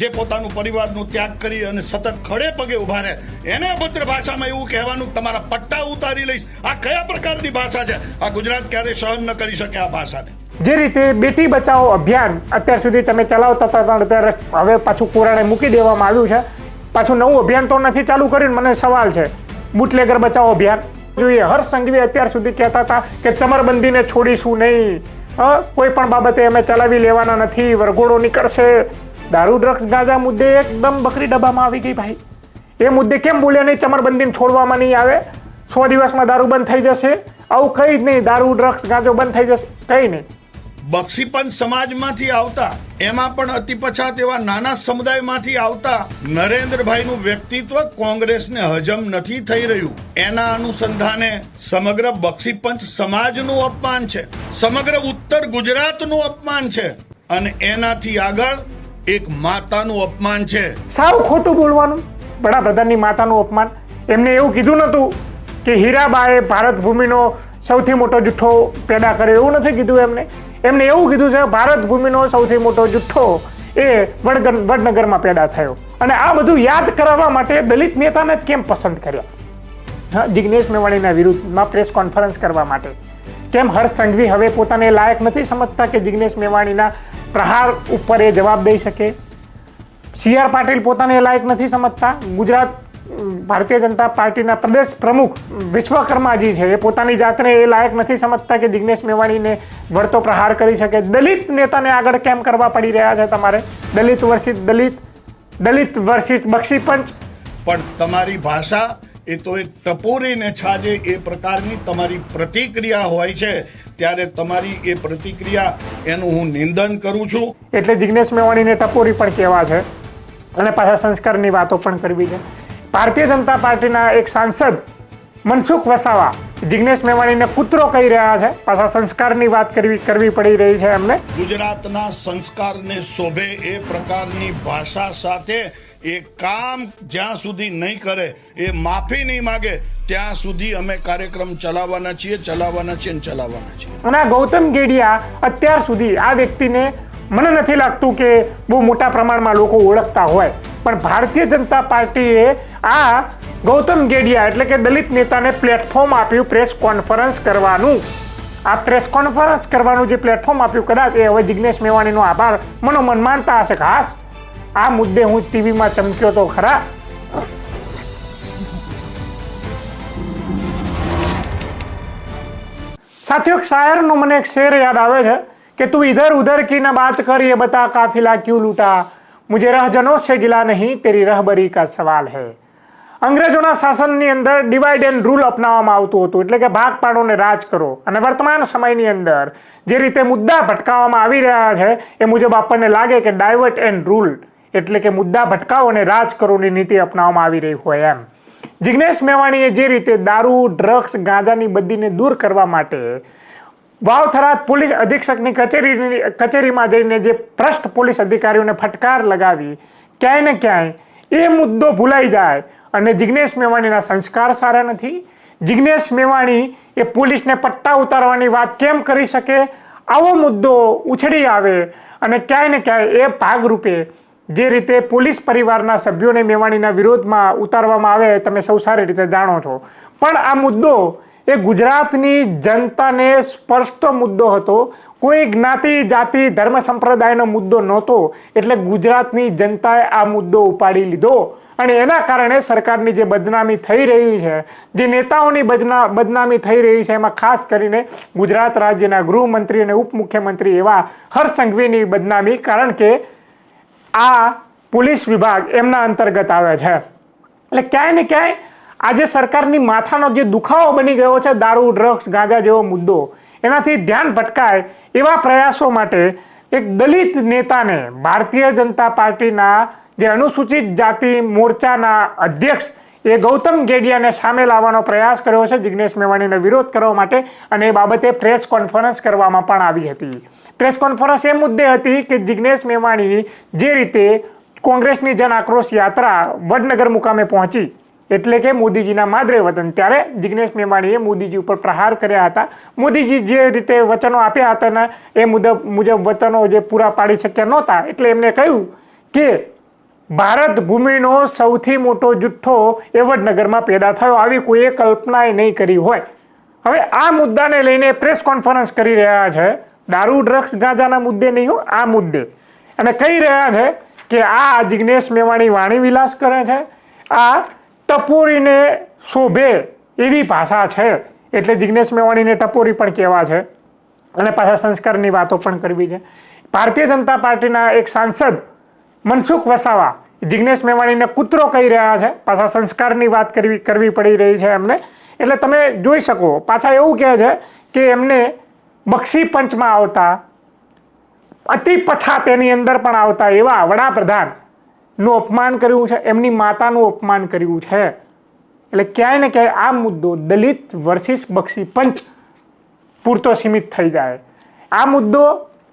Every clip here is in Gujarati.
જે પોતાનું પરિવારનું ત્યાગ કરી અને સતત ખડે પગે ઊભા રહે, એને અભદ્ર ભાષામાં એવું કહેવાનું, તમારા પટ્ટા ઉતારી લઈશ. આ કયા પ્રકારની ભાષા છે? આ ગુજરાત ક્યારે સહન ન કરી શકે આ ભાષાને. જે રીતે બેટી બચાવો અભિયાન અત્યાર સુધી તમે ચલાવતા હતા અત્યારે હવે પાછું કોરાણે મૂકી દેવામાં આવ્યું છે. પાછું નવું અભિયાન તો નથી ચાલુ કર્યું, મને સવાલ છે. બુટલેગર બચાવો અભિયાન. જોઈએ હર્ષ સંઘવી અત્યાર સુધી કહેતા હતા કે ચમરબંધીને છોડીશું નહીં. કોઈ પણ બાબતે અમે ચલાવી લેવાના નથી, વરઘોડો નીકળશે. દારૂ ડ્રગ્સ ગાંજા મુદ્દે એકદમ બકરી ડબ્બામાં આવી ગઈ ભાઈ. એ મુદ્દે કેમ બોલ્યા નહીં? ચમરબંધીને છોડવામાં નહીં આવે? સો દિવસમાં દારૂ બંધ થઈ જશે? આવું કઈ જ નહીં. દારૂ ડ્રગ્સ ગાંજો બંધ થઈ જશે. કઈ નહીં. બક્ષીપંચ સમાજમાંથી આવતા, એમાં પણ અતિ પછાત એવા નાના સમુદાયમાંથી આવતા નરેન્દ્રભાઈનું વ્યક્તિત્વ કોંગ્રેસને હજમ નથી થઈ રહ્યું. એના અનુસંધાને સમગ્ર બક્ષીપંચ સમાજનું અપમાન છે. સમગ્ર ઉત્તર ગુજરાતનું અપમાન છે. અને એનાથી આગળ એક માતાનું અપમાન છે. સાવ ખોટું બોલવાનું. વડાપ્રધાનની માતાનું અપમાન. એમને એવું કીધું નહોતું કે હીરાબાએ ભારત ભૂમિનો સૌથી મોટો જુઠ્ઠો પેદા કર્યો. એવું નથી કીધું એમને. એમને એવું કીધું છે, ભારત ભૂમિનો સૌથી મોટો જુઠ્ઠો એ વડગર વડનગરમાં પેદા થયો. અને આ બધું યાદ કરાવવા માટે દલિત નેતાને કેમ પસંદ કર્યા? જિગ્નેશ મેવાણીના વિરુદ્ધમાં પ્રેસ કોન્ફરન્સ કરવા માટે. કેમ હર્ષ સંઘવી હવે પોતાને લાયક નથી સમજતા કે જિગ્નેશ મેવાણીના પ્રહાર ઉપર એ જવાબ દઈ શકે. સી આર પાટીલ પોતાને લાયક નથી સમજતા. ગુજરાત ભારતીય જનતા પાર્ટીના પ્રદેશ પ્રમુખ વિશ્વકર્માજી છે. એ પોતાની જાતને એ લાયક નથી સમજતા કે જિગ્નેશ મેવાણીને વળતો પ્રહાર કરી શકે. દલિત નેતાને આગળ કેમ કરવા પડી રહ્યા છે તમારે? દલિત વર્ષિત દલિત દલિત વર્ષિત બક્ષી પંચ. પણ તમારી ભાષા એ તો એ ટપોરીને છાજે એ પ્રકારની તમારી પ્રતિક્રિયા હોય છે. ત્યારે તમારી એ પ્રતિક્રિયા એનું હું નિંદન કરું છું. એટલે જિગ્નેશ મેવાણીને ટપોરી પણ કહેવા છે. અને પાછા સંસ્કારની વાતો પણ કરવી છે. ભારતીય જનતા પાર્ટીના એક સાંસદ મનસુખ વસાવા જિગ્નેશ મેવાણીને કૂતરો કહી રહ્યા છે. પાછા સંસ્કારની વાત કરવી કરવી પડી રહી છે એમને. ગુજરાતના સંસ્કારને શોભે એ પ્રકારની ભાષા સાથે એ કામ જ્યાં સુધી નહીં કરે, એ માફી નહીં માગે, ત્યાં સુધી અમે કાર્યક્રમ ચલાવવાના છીએ ચલાવવાના છીએ અને ચલાવવાના છીએ. અને આ ગૌતમ ગેડિયા અત્યાર સુધી આ વ્યક્તિને મને નથી લાગતું કે બહુ મોટા પ્રમાણમાં લોકો ઓળખતા હોય, પણ ભારતીય જનતા પાર્ટીએ આ ગૌતમ ગેડિયા એટલે કે દલિત નેતાને પ્લેટફોર્મ આપ્યું પ્રેસ કોન્ફરન્સ કરવાનું. આ પ્રેસ કોન્ફરન્સ કરવાનું જે પ્લેટફોર્મ આપ્યું, કદાચ એ હવે જિગ્નેશ મેવાણીનો આભાર મનોમન માનતા હશે, ખાસ આ મુદ્દે હું ટીવીમાં ચમક્યો તો ખરા साथियों एक शायर નો મને એક શેર યાદ આવે છે કે તું इधर उधर की ना बात कर ये बता काफिला क्यों लूटा मुझे रहजनों से गिला नहीं तेरी रहबरी का सवाल है અંગ્રેજોના શાસનની અંદર ડિવાઇડ એન્ડ રૂલ અપનાવવામાં આવતું હતું એટલે કે ભાગ પાડો ને રાજ કરો અને વર્તમાન સમયની અંદર જે રીતે મુદ્દા ભટકાવવામાં આવી રહ્યા છે એ મુજબ આપણને લાગે કે ડાયવર્ટ એન્ડ રૂલ એટલે કે મુદ્દા ભટકાવો અને રાજ નીતિ અપનાવવામાં આવી રહી હોય એમ. જિજ્ઞેશ મેવાણીએ જે રીતે દારૂ, ડ્રગ્સ, ગાંજાની બદીને દૂર કરવા માટે વાવથરા પોલીસ અધિક્ષકની કચેરીની, કચેરીમાં જઈને જે ભ્રષ્ટ પોલીસ અધિકારીઓને ફટકાર લગાવી, ક્યાંય ને ક્યાંય એ મુદ્દો ભૂલાઈ જાય અને જિગ્નેશ મેવાણીના સંસ્કાર સારા નથી. જિગ્નેશ મેવાણી એ પોલીસને પટ્ટા ઉતારવાની વાત કેમ કરી શકે? આવો મુદ્દો ઉછળી આવે અને ક્યાંય ને ક્યાંય એ ભાગરૂપે જે રીતે પોલીસ પરિવારના સભ્યોને મેવાણીના વિરોધમાં ઉતારવામાં આવે, તમે સૌ સારી રીતે જાણો છો. પણ આ મુદ્દો એ ગુજરાતની જનતાને સ્પર્શતો મુદ્દો હતો. કોઈ જ્ઞાતિ, જાતિ, ધર્મ સંપ્રદાયનો મુદ્દો નહોતો, એટલે ગુજરાતની જનતાએ આ મુદ્દો ઉપાડી લીધો. અને એના કારણે સરકારની જે બદનામી થઈ રહી છે, જે નેતાઓની બદના, બદનામી થઈ રહી છે, એમાં ખાસ કરીને ગુજરાત રાજ્યના ગૃહમંત્રી અને ઉપમુખ્યમંત્રી એવા હર્ષ સંઘવીની બદનામી. કારણ કે આ પોલીસ વિભાગ એમના અંતર્ગત આવે છે. એટલે ક્યાંય ને ક્યાંય આજે સરકારની માથાનો જે દુખાવો બની ગયો છે, દારૂ, ડ્રગ્સ, ગાંજા જેવો મુદ્દો, એનાથી ધ્યાન ભટકાય એવા પ્રયાસો માટે એક દલિત નેતાને ભારતીય જનતા પાર્ટીના જે અનુસૂચિત જાતિ મોરચાના અધ્યક્ષ એ ગૌતમ ગેડિયાને સામે લાવવાનો પ્રયાસ કર્યો છે. જિગ્નેશ મેવાણીનો વિરોધ કરવા માટે અને એ બાબતે પ્રેસ કોન્ફરન્સ કરવામાં પણ આવી હતી. પ્રેસ કોન્ફરન્સ એ મુદ્દે હતી કે જિગ્નેશ મેવાણી જે રીતે કોંગ્રેસની જન આક્રોશ યાત્રા વડનગર મુકામે પહોંચી, એટલે કે મોદીજીના માદરે વતન, ત્યારે જિગ્નેશ મેવાણીએ મોદીજી ઉપર પ્રહાર કર્યા હતા. મોદીજી જે રીતે વચનો આપ્યા હતા ને, એ મુજબ મુજબ વચનો જે પૂરા પાડી શક્યા નહોતા, એટલે એમને કહ્યું કે ભારત ભૂમિનો સૌથી મોટો જુઠ્ઠો એ વડનગરમાં પેદા થયો. આવી કોઈએ કલ્પનાએ નહીં કરી હોય. હવે આ મુદ્દાને લઈને પ્રેસ કોન્ફરન્સ કરી રહ્યા છે. દારૂ, ડ્રગ્સ, ગાંજાના મુદ્દે નહીં હો, આ મુદ્દે. અને કહી રહ્યા છે કે આ જિગ્નેશ મેવાણી વાણી વિલાસ કરે છે. આ ટપોરીને શોભે એવી ભાષા છે. એટલે જિગ્નેશ મેવાણીને ટપોરી પણ કહેવા છે. અને પાછા સંસ્કારની વાતો પણ કરવી છે. ભારતીય જનતા પાર્ટીના એક સાંસદ મનસુખ વસાવા, જિગ્નેશ મેવાણીને કૂતરો કહી રહ્યા છે. પાછા સંસ્કારની વાત કરવી કરવી પડી રહી છે એમને. એટલે તમે જોઈ શકો, પાછા એવું કહે છે કે એમને બક્ષી પંચમાં આવતા, અતિ પછાત એની અંદર પણ આવતા એવા વડાપ્રધાનનું અપમાન કર્યું છે, એમની માતાનું અપમાન કર્યું છે. એટલે ક્યાંય ને ક્યાંય આ મુદ્દો દલિત વર્સિસ બક્ષી પંચ પૂરતો સીમિત થઈ જાય. આ મુદ્દો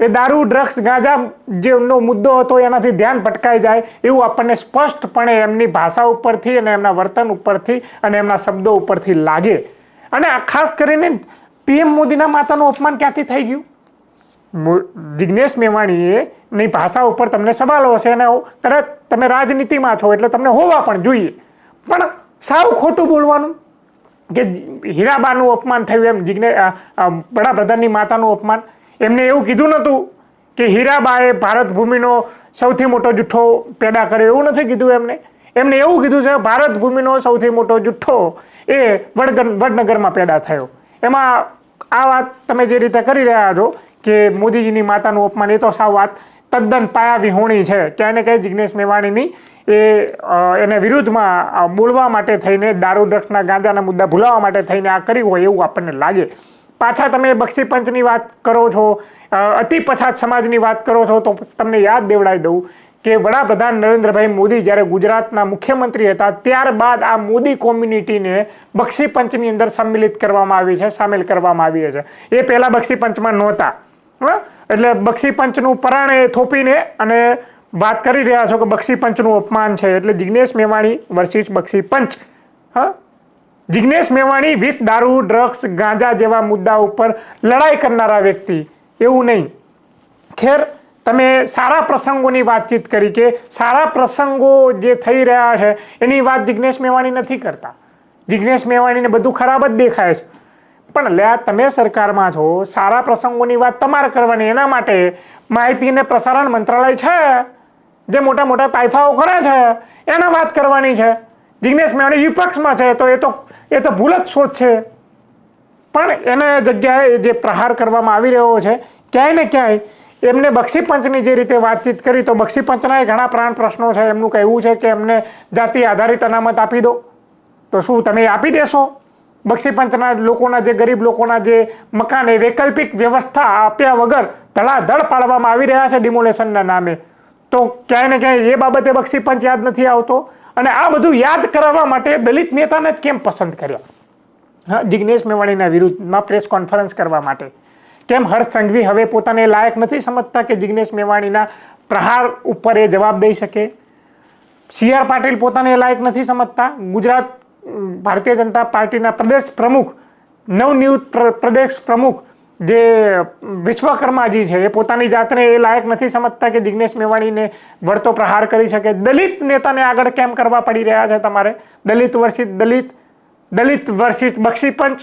એ દારૂ ડ્રગ્સ ગાંજા જેનો મુદ્દો હતો એનાથી ધ્યાન ભટકાઈ જાય એવું આપણને સ્પષ્ટપણે એમની ભાષા ઉપરથી અને એમના વર્તન ઉપરથી અને એમના શબ્દો ઉપરથી લાગે. અને ખાસ કરીને પીએમ મોદીના માતાનું અપમાન ક્યાંથી થઈ ગયું? જિજ્ઞેશ મેવાણીએ ની ભાષા ઉપર તમને સવાલો હશે અને તરત તમે રાજનીતિમાં છો એટલે તમને હોવા પણ જોઈએ. પણ સાવ ખોટું બોલવાનું કે હીરાબાનું અપમાન થયું એમ અ, વડાપ્રધાનની માતાનું અપમાન. એમને એવું કીધું નહોતું કે હીરાબાએ ભારત ભૂમિનો સૌથી મોટો જુઠ્ઠો પેદા કર્યો, એવું નથી કીધું એમને. એમને એવું કીધું છે ભારત ભૂમિનો સૌથી મોટો જુઠ્ઠો એ વડગન, વડનગરમાં પેદા થયો. એમાં આ વાત તમે જે રીતે કરી રહ્યા છો કે મોદીજીની માતાનું અપમાન, એ તો સાવ વાત તદ્દન પાયા વિહોણી છે. ક્યાંય ને ક્યાંય જિગ્નેશ મેવાણીની એ એને વિરુદ્ધમાં બોલવા માટે થઈને દારૂ ડ્રગ્સના ગાંજાના મુદ્દા ભૂલાવવા માટે થઈને આ કર્યું હોય એવું આપણને લાગે. પાછા તમે બક્ષી પંચની વાત કરો છો અતિ પછાત સમાજની વાત કરો છો, તો તમને યાદ દેવડાવી દઉં કે વડાપ્રધાન નરેન્દ્રભાઈ મોદી જ્યારે ગુજરાતના મુખ્યમંત્રી હતા, ત્યારબાદ આ મોદી કોમ્યુનિટીને બક્ષી પંચની અંદર સંમિલિત કરવામાં આવી છે, સામેલ કરવામાં આવી છે. એ પહેલાં બક્ષી પંચમાં નહોતા? એટલે બક્ષી પંચનું પરાણે થોપીને અને વાત કરી રહ્યા છો કે બક્ષી પંચનું અપમાન છે, એટલે જિજ્ઞેશ મેવાણી વર્સિસ બક્ષી પંચ. હા? જિગ્નેશ મેવાણી વિથ દારૂ, ડ્રગ્સ, ગાંજા જેવા મુદ્દા ઉપર લડાઈ કરનારા વ્યક્તિ. એવું નહીં. ખેર, તમે સારા પ્રસંગોની વાતચીત કરી કે સારા પ્રસંગો જે થઈ રહ્યા છે, એની વાત જિગ્નેશ મેવાણી નથી કરતા. જિગ્નેશ મેવાણીને બધું ખરાબ જ દેખાય છે. પણ લ્યા, તમે સરકારમાં છો, સારા પ્રસંગોની વાત તમારે કરવાની, એના માટે માહિતી અને પ્રસારણ મંત્રાલય છે, જે મોટા મોટા તાઇફાઓ ખરા છે, એના વાત કરવાની છે. જિગ્નેશ મેવાણી વિપક્ષમાં છે, તો એ તો એ તો ભૂલ જ શોધ છે. પણ એને જગ્યાએ જે પ્રહાર કરવામાં આવી રહ્યો છે, ક્યાંય ને ક્યાંય એમને બક્ષી પંચની જે રીતે વાતચીત કરી, તો બક્ષી પંચના ઘણા પ્રાણ પ્રશ્નો છે. એમનું કહેવું છે કે એમને જાતિ આધારિત અનામત આપી દો. તો શું તમે આપી દેશો? બક્ષી પંચના લોકોના જે ગરીબ લોકોના જે મકાન એ વૈકલ્પિક વ્યવસ્થા આપ્યા વગર ધડાધડ પાડવામાં આવી રહ્યા છે ડિમોલેશનના નામે. તો ક્યાંય ને ક્યાંય એ બાબતે બક્ષી પંચ યાદ નથી આવતો. અને આ બધું યાદ કરાવવા માટે દલિત નેતાને જ કેમ પસંદ કર્યા? જિગ્નેશ મેવાણીના વિરુદ્ધમાં પ્રેસ કોન્ફરન્સ કરવા માટે. કેમ હર્ષ સંઘવી હવે પોતાને લાયક નથી સમજતા કે જિગ્નેશ મેવાણીના પ્રહાર ઉપર એ જવાબ દઈ શકે? સી આર પાટીલ પોતાને લાયક નથી સમજતા? ગુજરાત ભારતીય જનતા પાર્ટીના પ્રદેશ પ્રમુખ, નવનિયુક્ત પ્ર- પ્રદેશ પ્રમુખ જે વિશ્વકર્માજી છે, એ પોતાની જાતને એ લાયક નથી સમજતા કે જિગ્નેશ મેવાણીને વળતો પ્રહાર કરી શકે. દલિત નેતાને આગળ કેમ કરવા પડી રહ્યા છે તમારે? દલિત વર્ષિત દલિત દલિત વર્ષિત બક્ષી પંચ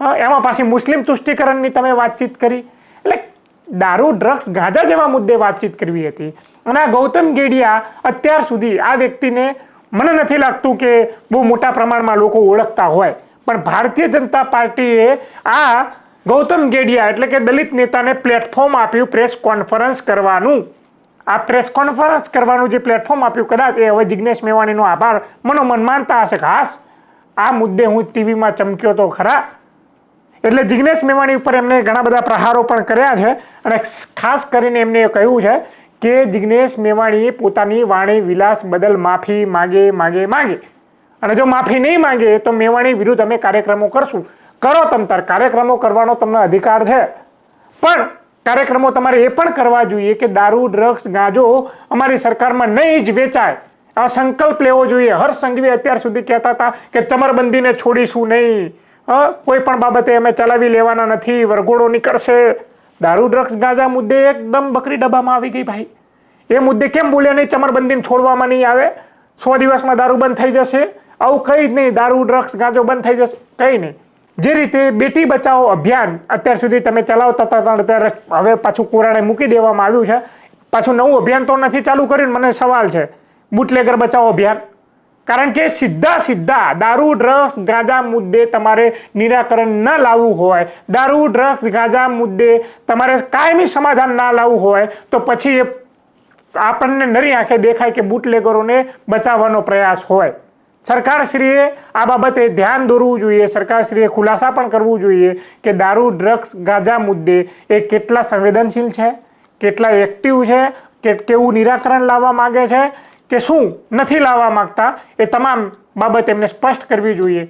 એમાં પાછી મુસ્લિમ તુષ્ટિકરણની તમે વાતચીત કરી. એટલે દારૂ, ડ્રગ્સ, ગાંજા જેવા મુદ્દે વાતચીત કરવી હતી. અને આ ગૌતમ ગેડિયા અત્યાર સુધી આ વ્યક્તિને મને નથી લાગતું કે બહુ મોટા પ્રમાણમાં લોકો ઓળખતા હોય. પણ ભારતીય જનતા પાર્ટીએ આ ગૌતમ ગેડિયા એટલે કે દલિત નેતાને પ્લેટફોર્મ આપ્યું પ્રેસ કોન્ફરન્સ કરવાનું. આ પ્રેસ કોન્ફરન્સ કરવાનું જે પ્લેટફોર્મ આપ્યું, કદાચ એ હવે જિગ્નેશ મેવાણીનો આભાર મનોમન માનતા હશે. ખાસ આ મુદ્દે હું ટીવીમાં ચમક્યો તો ખરા. એટલે જિગ્નેશ મેવાણી ઉપર એમને ઘણા બધા પ્રહારો પણ કર્યા છે અને ખાસ કરીને એમને કહ્યું છે કે જિગ્નેશ મેવાણીએ પોતાની વાણી વિલાસ બદલ માફી માગે માગે માગે. અને જો માફી નહીં માંગે તો મેવાણી વિરુદ્ધ અમે કાર્યક્રમો કરશું. કરો તમ કાર્યક્રમો કરવાનો તમને અધિકાર છે. પણ કાર્યક્રમો તમારે એ પણ કરવા જોઈએ કે દારૂ, ડ્રગ્સ, ગાંજો અમારી સરકારમાં નહીં જ વેચાય. આ સંકલ્પ લેવો જોઈએ. હર્ષ સંઘવી અત્યાર સુધી કહેતા હતા કે ચમરબંધીને છોડીશું નહીં. કોઈ પણ બાબતે અમે ચલાવી લેવાના નથી. વરઘોડો નીકળશે. દારૂ, ડ્રગ્સ, ગાંજા મુદ્દે એકદમ બકરી ડબ્બામાં આવી ગઈ ભાઈ. એ મુદ્દે કેમ બોલ્યા નહીં? ચમરબંધીને છોડવામાં નહીં આવે? સો દિવસમાં દારૂ બંધ થઈ જશે? આવું કંઈ જ નહીં. દારૂ, ડ્રગ્સ, ગાંજો બંધ થઈ જશે. કંઈ નહીં. જે રીતે બેટી બચાવો અભિયાન અત્યાર સુધી તમે ચલાવતા હતા અત્યારે હવે પાછું કોરાણે મૂકી દેવામાં આવ્યું છે. પાછું નવું અભિયાન તો નથી ચાલુ કર્યું મને સવાલ છે, બુટલેગર બચાવો અભિયાન. કારણ કે સીધા સીધા દારૂ, ડ્રગ્સ, ગાંજા મુદ્દે તમારે નિરાકરણ ન લાવવું હોય, દારૂ, ડ્રગ્સ, ગાંજા મુદ્દે તમારે કાયમી સમાધાન ના લાવવું હોય, તો પછી એ આપણને નરી આંખે દેખાય કે બુટલેગરોને બચાવવાનો પ્રયાસ હોય. સરકારશ્રીએ આ બાબતે ધ્યાન દોરવું જોઈએ. સરકારશ્રીએ ખુલાસા પણ કરવું જોઈએ કે દારૂ, ડ્રગ્સ, ગાંજા મુદ્દે એ કેટલા સંવેદનશીલ છે? કેટલા એક્ટિવ છે? કે કેવું નિરાકરણ લાવવા માગે છે? કે શું નથી લાવવા માંગતા? એ તમામ બાબત એમને સ્પષ્ટ કરવી જોઈએ.